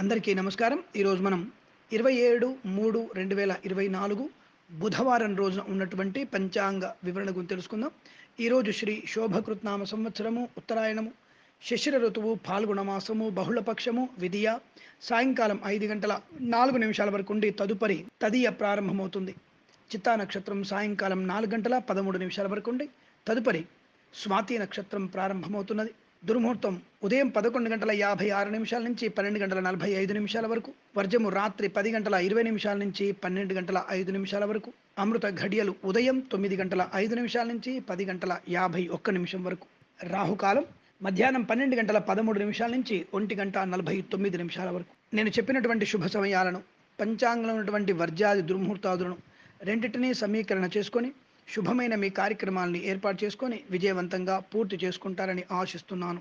అందరికీ నమస్కారం. ఈరోజు మనం ఇరవై ఏడు మూడు రెండు వేల ఇరవై నాలుగు బుధవారం రోజున ఉన్నటువంటి పంచాంగ వివరణ గురించి తెలుసుకుందాం. ఈరోజు శ్రీ శోభకృత్నామ సంవత్సరము ఉత్తరాయణము శశిర ఋతువు పాల్గొన మాసము బహుళపక్షము విధియ సాయంకాలం ఐదు గంటల నాలుగు నిమిషాల వరకు ఉండి తదుపరి తదియ ప్రారంభమవుతుంది. చిత్తా నక్షత్రం సాయంకాలం నాలుగు గంటల పదమూడు నిమిషాల వరకు ఉండి తదుపరి స్వాతి నక్షత్రం ప్రారంభమవుతున్నది. దుర్ముహూర్తం ఉదయం పదకొండు గంటల యాభై ఆరు నిమిషాల నుంచి పన్నెండు గంటల నలభై ఐదు నిమిషాల వరకు వర్జము రాత్రి పది గంటల ఇరవై నిమిషాల నుంచి పన్నెండు గంటల ఐదు నిమిషాల వరకు అమృత ఘడియలు ఉదయం తొమ్మిది గంటల ఐదు నిమిషాల నుంచి పది గంటల యాభై ఒక్క నిమిషం వరకు. రాహుకాలం మధ్యాహ్నం పన్నెండు గంటల పదమూడు నిమిషాల నుంచి ఒంటి గంట నలభై తొమ్మిది నిమిషాల వరకు. నేను చెప్పినటువంటి శుభ సమయాలను పంచాంగంలో ఉన్నటువంటి వర్జాది దుర్ముహూర్తాదులను రెండింటినీ సమీకరణ చేసుకొని శుభమైన మీ కార్యక్రమాల్ని ఏర్పాటు చేసుకొని విజయవంతంగా పూర్తి చేసుకుంటారని ఆశిస్తున్నాను.